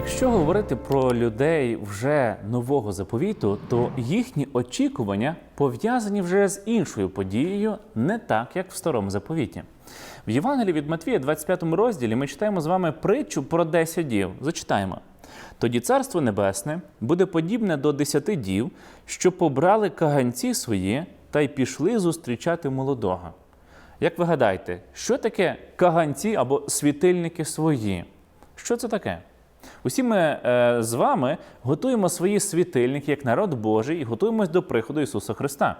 Якщо говорити про людей вже нового заповіту, то їхні очікування пов'язані вже з іншою подією, не так, як в старому заповіті. В Євангелії від Матвія, 25 розділі, ми читаємо з вами притчу про 10 дів. Зачитаємо. Тоді царство небесне буде подібне до десяти дів, що побрали каганці свої та й пішли зустрічати молодого. Як ви гадаєте, що таке каганці або світильники свої? Що це таке? Усі ми е, з вами готуємо свої світильники як народ Божий і готуємось до приходу Ісуса Христа.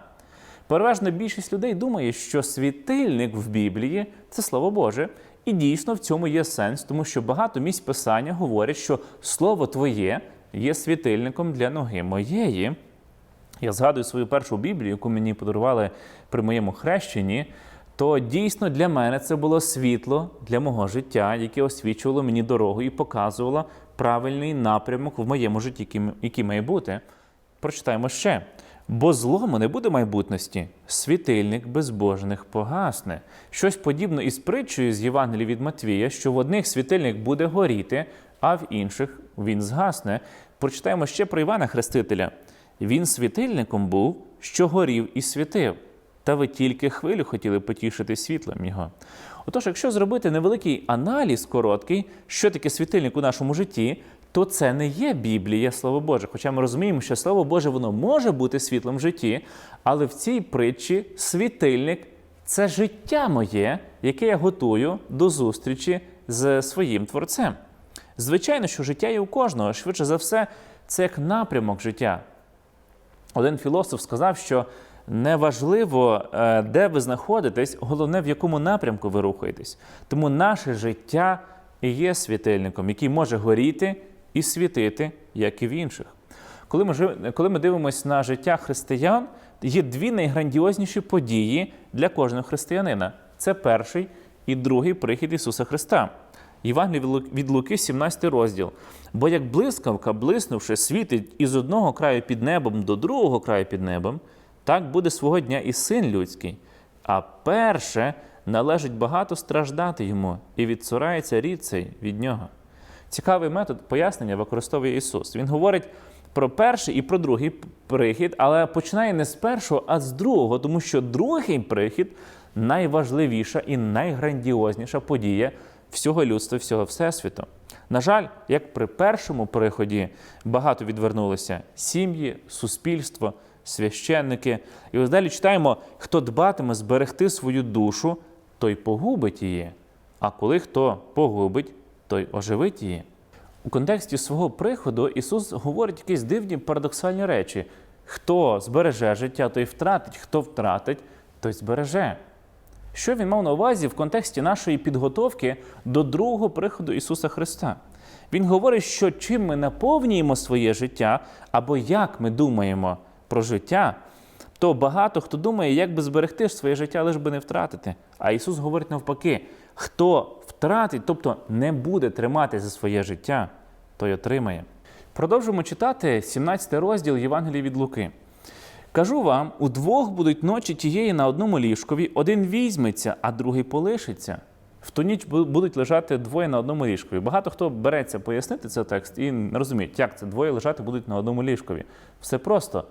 Переважна більшість людей думає, що світильник в Біблії це Слово Боже, і дійсно в цьому є сенс, тому що багато місць Писання говорять, що Слово Твоє є світильником для ноги моєї. Я згадую свою першу Біблію, яку мені подарували при моєму хрещенні. То дійсно для мене це було світло для мого життя, яке освічувало мені дорогу і показувало правильний напрямок в моєму житті, який- має бути. Прочитаємо ще. Бо злому не буде майбутності, світильник безбожних погасне. Щось подібне із притчею з Євангелії від Матвія, що в одних світильник буде горіти, а в інших він згасне. Прочитаємо ще про Івана Хрестителя. Він світильником був, що горів і світив. Та ви тільки хвилю хотіли потішити світлом його. Отож, якщо зробити невеликий аналіз короткий, що таке світильник у нашому житті, то це не є Біблія, Слово Боже. Хоча ми розуміємо, що Слово Боже воно може бути світлом в житті, але в цій притчі світильник це життя моє, яке я готую до зустрічі з своїм творцем. Звичайно, що життя є у кожного, швидше за все, це як напрямок життя. Один філософ сказав, що неважливо, е, де ви знаходитесь, головне, в якому напрямку ви рухаєтесь. Тому наше життя є світильником, який може горіти і світити, як і в інших. Коли ми, коли ми дивимося на життя християн, є дві найграндіозніші події для кожного християнина: це перший і другий прихід Ісуса Христа. Євангелій від Луки, 17 розділ. Бо як блискавка, блиснувши, світить із одного краю під небом до другого краю під небом, так буде свого дня і син людський. А перше належить багато страждати йому, і відсурається рід цей від нього. Цікавий метод пояснення використовує Ісус. Він говорить про перший і про другий прихід, але починає не з першого, а з другого, тому що другий прихід найважливіша і найграндіозніша подія всього людства, всього Всесвіту. На жаль, як при першому приході багато відвернулися сім'ї, суспільство, священники. І ось далі читаємо: хто дбатиме зберегти свою душу, той погубить її. А коли хто погубить, той оживить її. У контексті свого приходу Ісус говорить якісь дивні парадоксальні речі: хто збереже життя, той втратить, хто втратить, той збереже. Що він мав на увазі в контексті нашої підготовки до другого приходу Ісуса Христа? Він говорить, що чим ми наповнюємо своє життя, або як ми думаємо про життя, то багато хто думає, як би зберегти своє життя, лиш би не втратити. А Ісус говорить навпаки: хто втратить, тобто не буде тримати за своє життя, той отримає. Продовжуємо читати 17 розділ Євангелії від Луки. Кажу вам, удвох будуть ночі тієї на одному ліжкові, один візьметься, а другий полишиться. В ту ніч будуть лежати двоє на одному ліжкові. Багато хто береться пояснити цей текст і не розуміють, як це двоє лежати будуть на одному ліжкові. Все просто.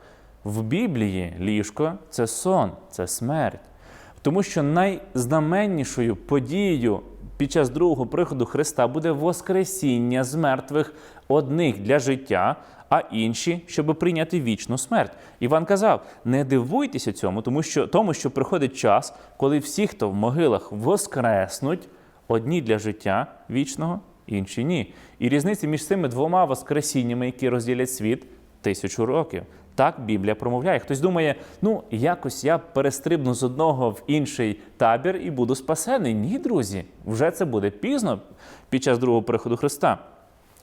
В Біблії ліжко це сон, це смерть. Тому що найзнаменнішою подією під час другого приходу Христа буде Воскресіння з мертвих одних для життя, а інші, щоб прийняти вічну смерть. Іван казав: не дивуйтеся цьому, тому що тому, що приходить час, коли всі, хто в могилах воскреснуть, одні для життя вічного, інші ні. І різниця між цими двома воскресіннями, які розділять світ, тисячу років. Так Біблія промовляє. Хтось думає, ну якось я перестрибну з одного в інший табір і буду спасений. Ні, друзі, вже це буде пізно під час другого приходу Христа.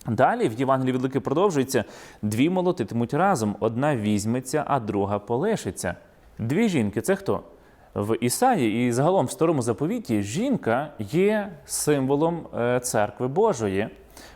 Далі в Євангелії від продовжується: дві молотитимуть разом, одна візьметься, а друга полишиться. Дві жінки це хто? В Ісаї і загалом в старому заповіті жінка є символом е, церкви Божої.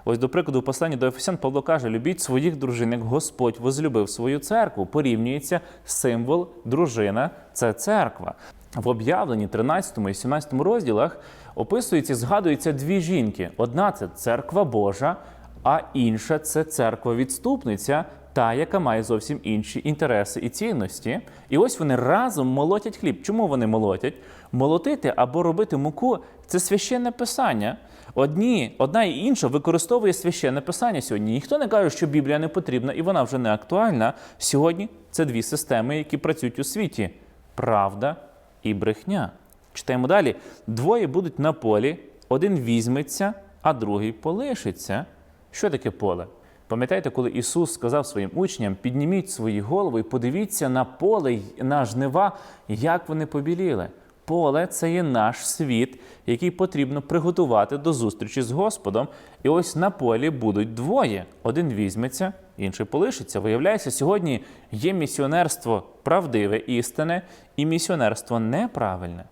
Ось, до прикладу, в посланні до Ефесян Павло каже: любіть своїх дружин, як Господь возлюбив свою церкву. Порівнюється символ дружина це церква. В об'явленні 13 і 17 розділах описується, згадуються дві жінки. Одна це церква Божа, а інша це церква-відступниця, та, яка має зовсім інші інтереси і цінності. І ось вони разом молотять хліб. Чому вони молотять? Молотити або робити муку це священне писання. Одні, одна і інша використовує священне писання сьогодні. Ніхто не каже, що Біблія не потрібна і вона вже не актуальна. Сьогодні це дві системи, які працюють у світі: правда і брехня. Читаємо далі: двоє будуть на полі, один візьметься, а другий полишиться. Що таке поле? Пам'ятаєте, коли Ісус сказав своїм учням: підніміть свої голови і подивіться на поле, на жнива, як вони побіліли. Поле це є наш світ, який потрібно приготувати до зустрічі з Господом. І ось на полі будуть двоє: один візьметься, інший полишиться. Виявляється, сьогодні є місіонерство правдиве, істинне і місіонерство неправильне.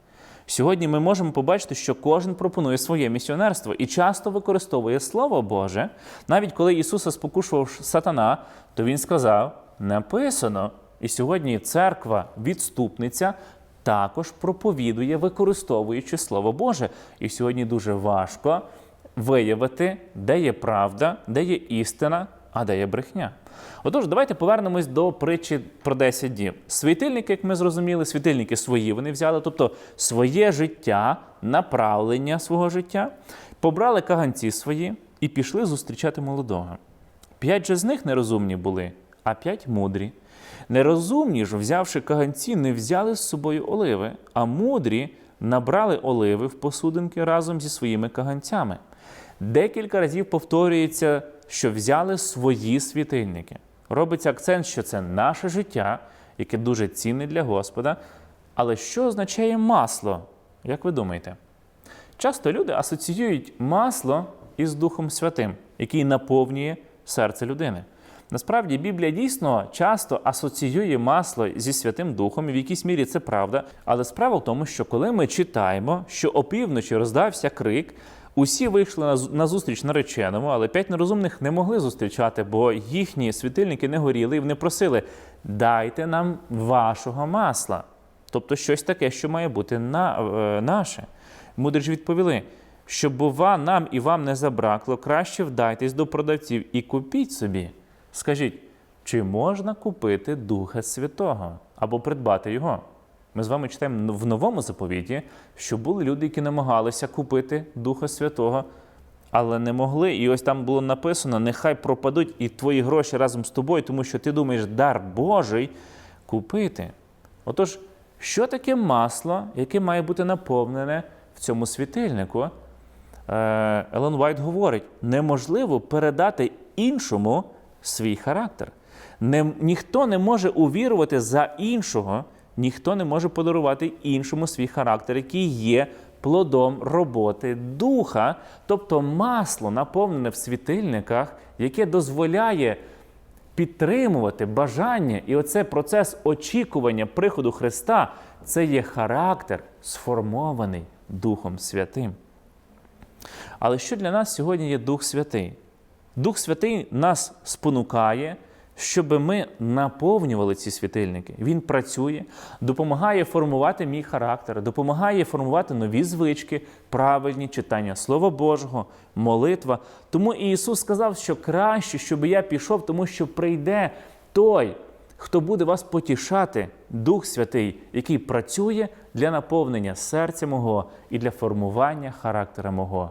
Сьогодні ми можемо побачити, що кожен пропонує своє місіонерство і часто використовує Слово Боже. Навіть коли Ісуса спокушував сатана, то Він сказав: написано. І сьогодні церква, відступниця, також проповідує, використовуючи Слово Боже. І сьогодні дуже важко виявити, де є правда, де є істина, а де є брехня. Отож, давайте повернемось до притчі про 10 діб. Світильники, як ми зрозуміли, світильники свої вони взяли, тобто своє життя, направлення свого життя, побрали каганці свої і пішли зустрічати молодого. П'ять же з них нерозумні були, а п'ять мудрі. Нерозумні ж, взявши каганці, не взяли з собою оливи, а мудрі набрали оливи в посудинки разом зі своїми каганцями. Декілька разів повторюється, що взяли свої світильники. Робиться акцент, що це наше життя, яке дуже цінне для Господа. Але що означає масло? Як ви думаєте? Часто люди асоціюють масло із Духом Святим, який наповнює серце людини. Насправді Біблія дійсно часто асоціює масло зі Святим Духом, і в якійсь мірі це правда. Але справа в тому, що коли ми читаємо, що опівночі роздався крик, усі вийшли на зустріч нареченому, але п'ять нерозумних не могли зустрічати, бо їхні світильники не горіли, і вони просили: дайте нам вашого масла. Тобто щось таке, що має бути на, е, наше. Мудрі ж відповіли, щоб, бува, нам і вам не забракло, краще вдайтесь до продавців і купіть собі. Скажіть, чи можна купити Духа Святого або придбати його? Ми з вами читаємо в новому заповіті, що були люди, які намагалися купити Духа Святого, але не могли. І ось там було написано: нехай пропадуть і твої гроші разом з тобою, тому що ти думаєш, дар Божий купити. Отож, що таке масло, яке має бути наповнене в цьому світильнику? Е, Елен Вайт говорить: неможливо передати іншому свій характер. Не, ніхто не може увірувати за іншого, ніхто не може подарувати іншому свій характер, який є плодом роботи духа, тобто масло, наповнене в світильниках, яке дозволяє підтримувати бажання, і оце процес очікування приходу Христа це є характер, сформований Духом Святим. Але що для нас сьогодні є Дух Святий? Дух Святий нас спонукає, щоб ми наповнювали ці світильники. Він працює, допомагає формувати мій характер, допомагає формувати нові звички, правильні читання Слова Божого, молитва. Тому Ісус сказав, що краще, щоб я пішов, тому що прийде той, хто буде вас потішати, Дух Святий, який працює для наповнення серця мого і для формування характера мого.